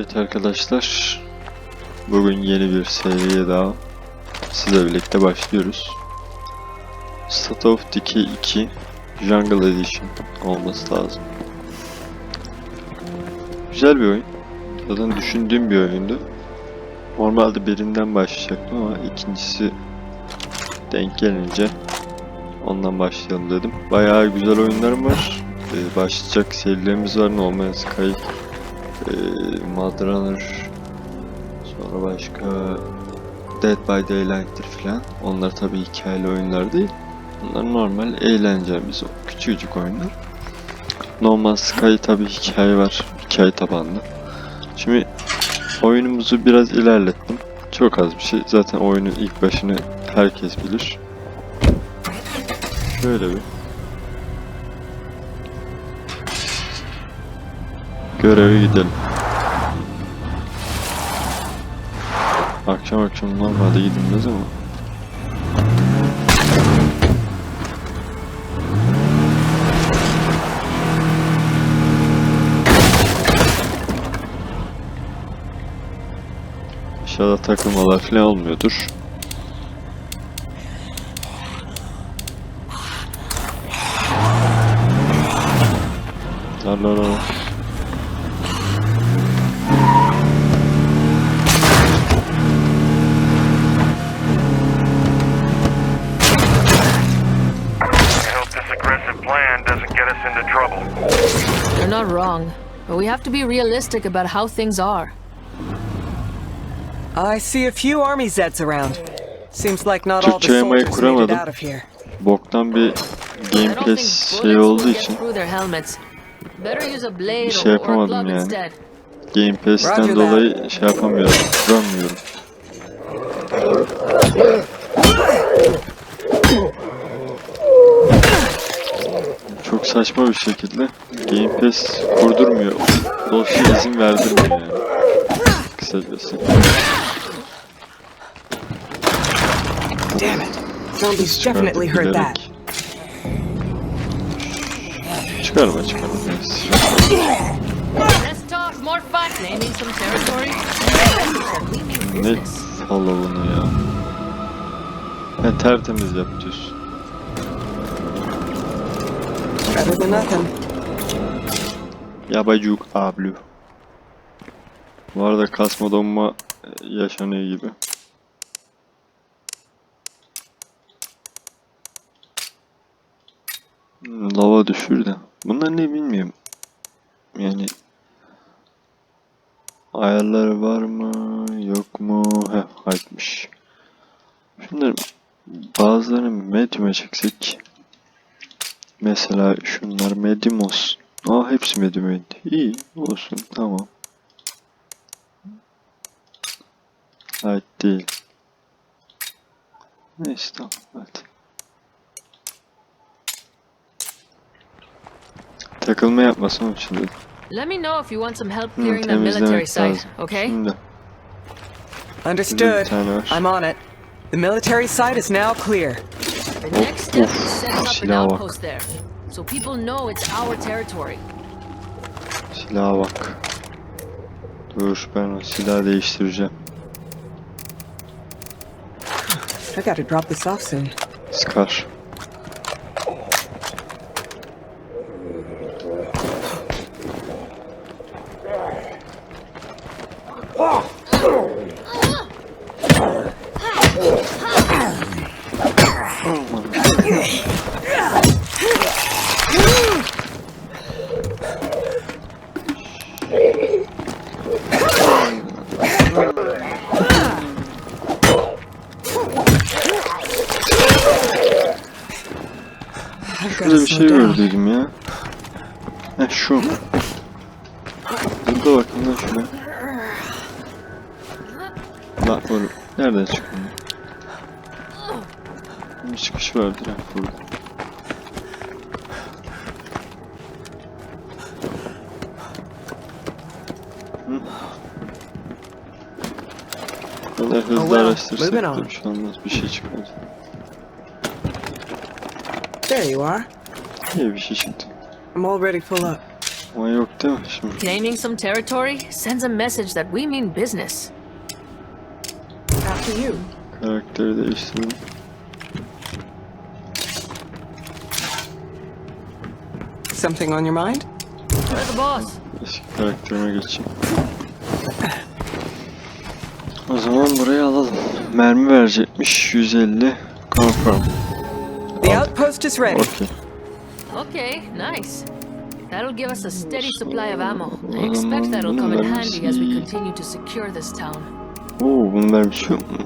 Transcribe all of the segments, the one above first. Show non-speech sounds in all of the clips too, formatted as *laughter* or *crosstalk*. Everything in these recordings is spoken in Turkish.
Evet arkadaşlar, bugün yeni bir seriye daha sizle birlikte başlıyoruz. State of Decay 2 Jungle Edition olması lazım. Güzel bir oyun. Zaten düşündüğüm bir oyundu. Normalde birinden başlayacaktım ama ikincisi denk gelince ondan başlayalım dedim. Bayağı güzel oyunlarım var. Ee, başlayacak serilerimiz var. No Man's Sky, Runner, sonra başka Dead by Daylight'tir filan. Onlar tabii hikayeli oyunlar değil. Bunlar normal eğlencemiz, küçücük oyunlar. No Man's Sky tabii hikaye var, hikaye tabanlı. Şimdi oyunumuzu biraz ilerlettim. Çok az bir şey. Zaten oyunun ilk başını herkes bilir. Şöyle bir göreve gidelim. Akşam akşam normalde gidilmez ama. Aşağıda takılmalar falan olmuyordur. La la not wrong, but we have to be realistic about how things are. I see a few army Zeds around. Seems like not all the Türkçe yamayı soldiers made it kuramadım. out of here. Boktan bir I don't gameplay think şey bullets olduğu will get için through their helmets. Better use a blade Bir şey or, or a yapamadım yani. instead. Game Pass'ten dolayı şey yapamıyorum, kuramıyorum. *laughs* Çok saçma bir şekilde Game Pass kurdurmuyor. Dosya izin verdirmiyor yani. Kısacası. Damn it. Zombies definitely heard that. Çıkarma çıkarma. Ne. Allah bunu ya. Ha, tertemiz yapıyorsun. Than nothing. Yabacuk ablu. Bu arada kasma donma e, yaşanıyor gibi. Hmm, Lava düşürdü. Bunlar ne bilmiyorum. Yani ayarları var mı yok mu? Heh açmış. Şunları bazılarını medium'e çeksek. Mesela şunlar medium olsun. Aa hepsi medium İyi olsun tamam. Ait değil. Neyse tamam hadi. Takılma yapmasın onun için dedim. Let me know if you want some help Hı, clearing the military site, okay? Şimdi Understood. I'm on it. The military site is now clear. The next step is setting up an outpost there, so people know it's our territory. silaha bak. Dur ben o silahı değiştireceğim. I gotta drop this off soon. Scar. Şurada bir şey gördüydüm ya. Heh şu. Zıpla bakayım lan şuna. Lan oğlum nereden çıktın? Bir çıkış vardır ha burada. Kadar hızlı araştırsak da bir şey olmaz. Bir şey çıkmaz. There you are. İyi bir şey çıktı. I'm already full up. Ama yok değil mi şimdi? Claiming some territory sends a message that we mean business. After you. Karakteri değiştirdim. Something on your mind? We're the boss. Eski karakterime geçeyim. O zaman burayı alalım. Mermi verecekmiş 150 confirm. The outpost is ready. Okey. Okay, nice. That'll give us a steady supply of ammo. I expect that'll come in handy as we continue to secure this town. Oo bunun mermisi yok mu?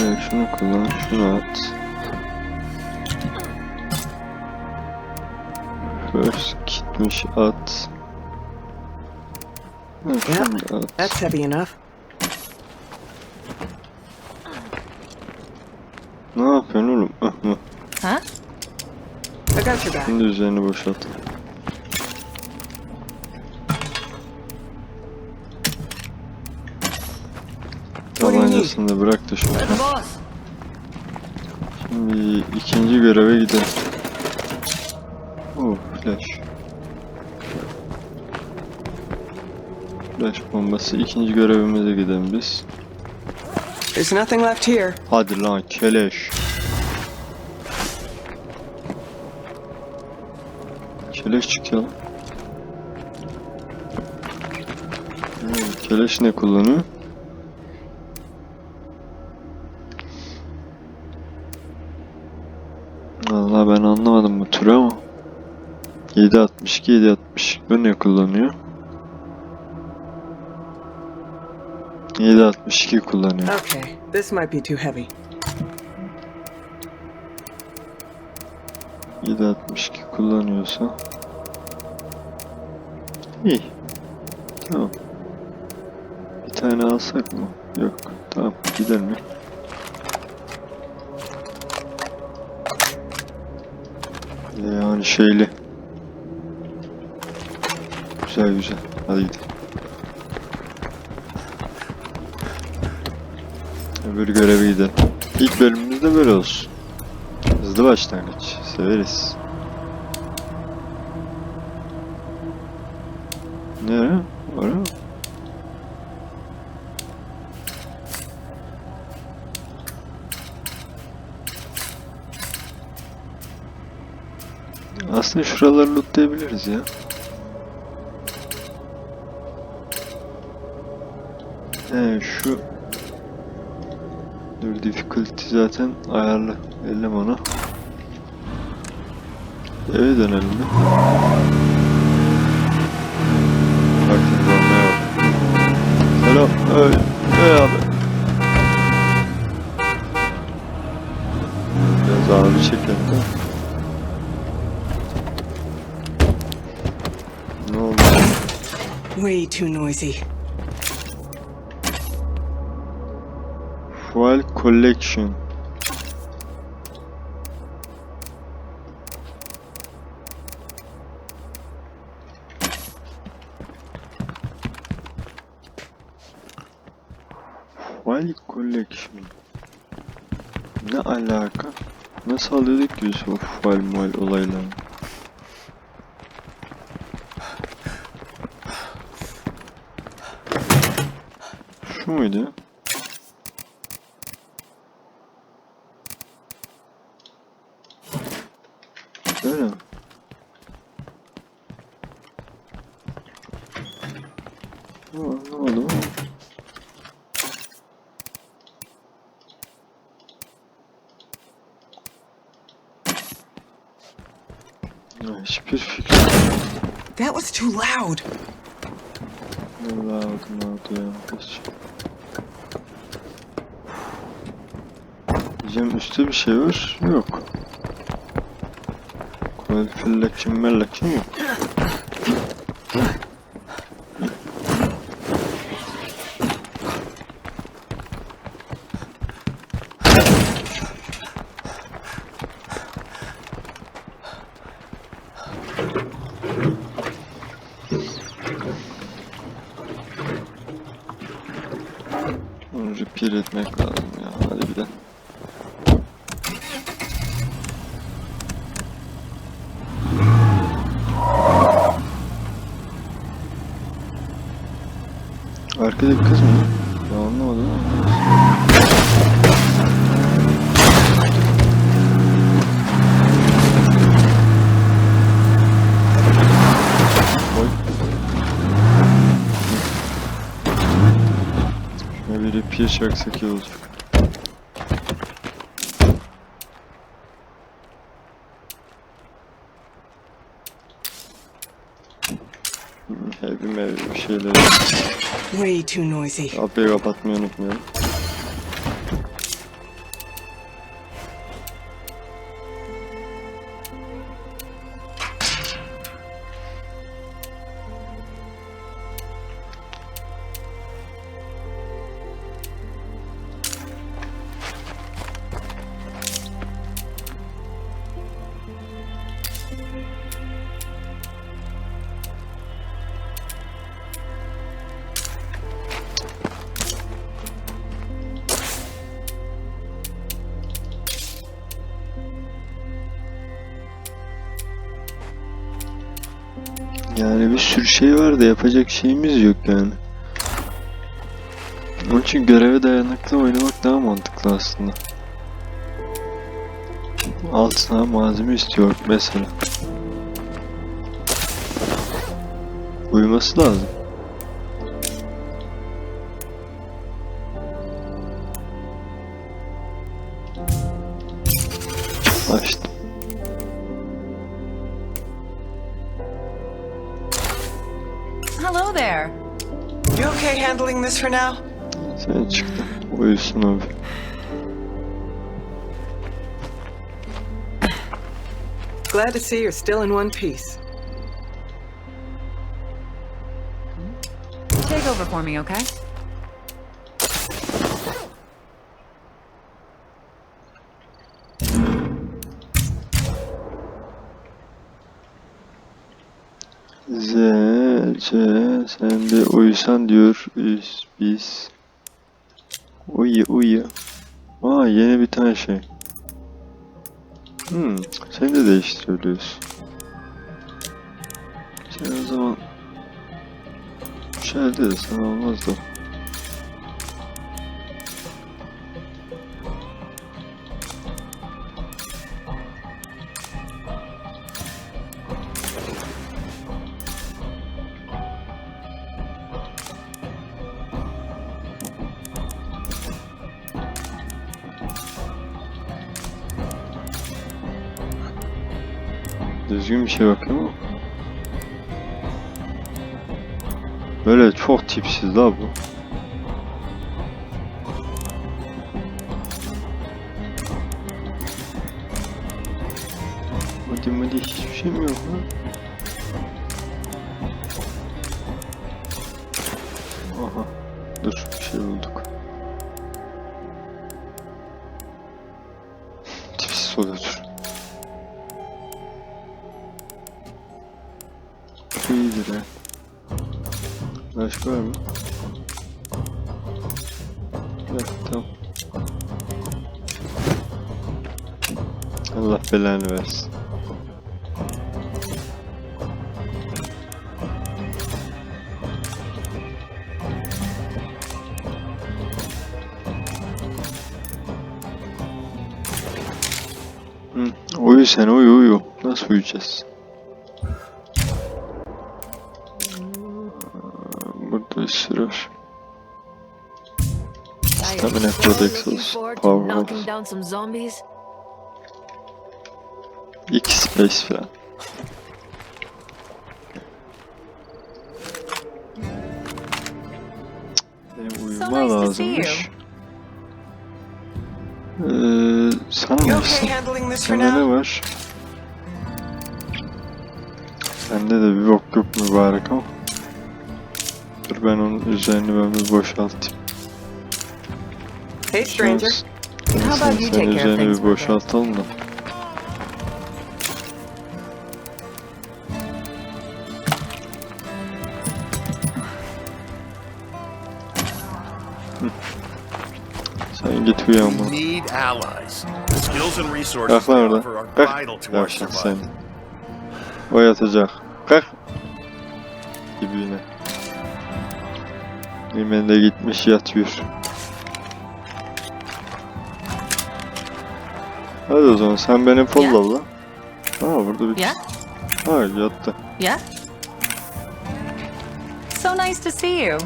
Evet şunu kullan, şunu at. First kitmiş at. Evet, şunu da at. That's heavy enough. Şimdi üzerini boşalt. Tabancasını da bırak da boss. Şimdi ikinci göreve gidelim. Oh flash. Flash bombası. ikinci görevimize gidelim biz. There's nothing left here. Hadi lan keleş. Keleş çıkıyor lan. Hmm, Keleş ne kullanıyor? Vallahi ben anlamadım bu türü ama. 762 760 bu ne kullanıyor? 762 kullanıyor. Okay, this might be too heavy. 762 kullanıyorsa iyi. Tamam. Bir tane alsak mı? Yok. Tamam. Gidelim. Yani şeyli. Güzel güzel. Hadi gidelim. Öbür göreve gidelim. İlk bölümümüzde böyle olsun. Hızlı başlangıç. Severiz. Oraya mı? Aslında şuraları lootlayabiliriz ya. He şu Dur difficulty zaten ayarlı. Ellem onu. Eve dönelim mi? Selam. Hey, hey abi. Biraz abi çekelim de. Ne oldu? Way too noisy. Fuel collection. Fuel collection. Ne alaka? Nasıl alıyorduk ki biz o fuel muel olaylarını? Şu muydu? Öyle mi? Aa, Anlamadım ama. Ya, Hiçbir fikrim That was too loud. Loud loud. Hiç. Diyeceğim üstte bir şey var. Yok. Qualification mellekin yok. etmek lazım ya. Hadi bir de. Arkada bir kız mı? Çaksak iyi olacak. Heavy mevi bir şeyler. Way too noisy. Kapıyı kapatmayı unutmayalım. Yani bir sürü şey var da yapacak şeyimiz yok yani. Onun için göreve dayanıklı oynamak daha mantıklı aslında. Altına malzeme istiyor mesela. Uyuması lazım. Hello there. You okay handling this for now? Sen. Uyusun abi. Glad to see you're still in one piece. Take over for me, okay? Sen de uyusan diyor biz. Uyu uyu. Aa yeni bir tane şey. Hmm, sen de değiştirebiliyorsun. Sen o zaman şey de sen olmaz da. Düzgün bir şey bakayım. Böyle çok tipsiz la bu. Hadi hadi hiçbir şey mi yok lan? Aha. Dur bir şey bulduk. Tipsiz oluyor Bu iyidir ha. Başka var mı? Yok tamam. Allah belanı versin. Uyu sen uyu uyu. Nasıl uyuyacağız? Burada bir sürü var. I am Stamina Codex to power knocking up. down some zombies. İki space falan. Benim uyuma lazımmış. Ee, olsun? this for Sende ne var? Sende de bir bok yok mübarek ama. Dur ben onun üzerini ben bir boşaltayım. Hey, stranger. How about Sen you take care of üzerini things bir boşaltalım da. Sen git uyan We bunu. need allies. The skills and resources Kalk lan oradan. are Kalk. vital to our Yavşak sen. survival. O yatacak. Kalk. Gibi yine. Hemen de gitmiş yatıyor. Hadi o zaman sen beni folla la. Ha burada bir... Yeah? Ha yattı. Yeah? So nice to see you.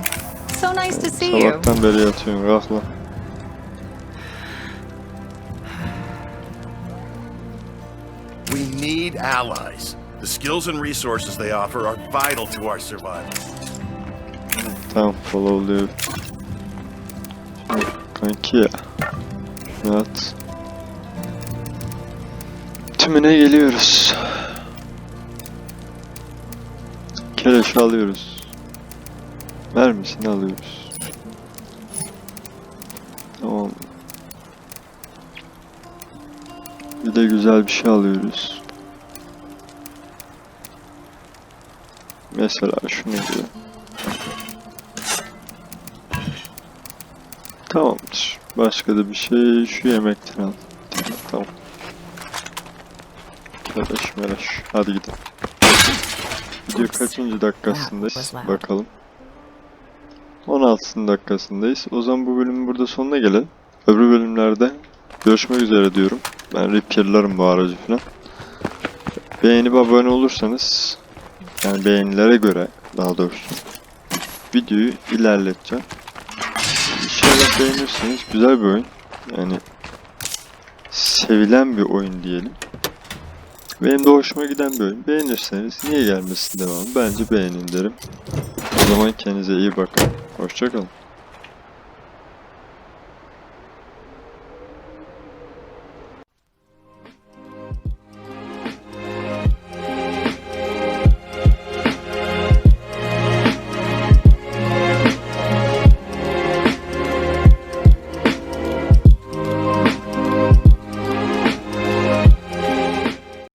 So nice to see you. Sabahtan beri yatıyorum lan. We need allies. The skills and resources they offer are vital to our survival. Tamam followluyor. Kanki ya. Yat. Tümüne geliyoruz. Keleş alıyoruz. Mermisini alıyoruz. Tamam. Bir de güzel bir şey alıyoruz. Mesela şunu diyor. Başka da bir şey şu yemekten al. Tamam. Meraş meraş. Hadi gidelim. Video kaçıncı dakikasındayız? Bakalım. 16. dakikasındayız. O zaman bu bölümün burada sonuna gelelim. Öbür bölümlerde görüşmek üzere diyorum. Ben repairlarım bu aracı falan. Beğenip abone olursanız yani beğenilere göre daha doğrusu videoyu ilerleteceğim. İnşallah beğenirsiniz. Güzel bir oyun. Yani sevilen bir oyun diyelim. Benim de hoşuma giden bir oyun. Beğenirseniz niye gelmesin devamı? Bence beğenin derim. O zaman kendinize iyi bakın. Hoşçakalın.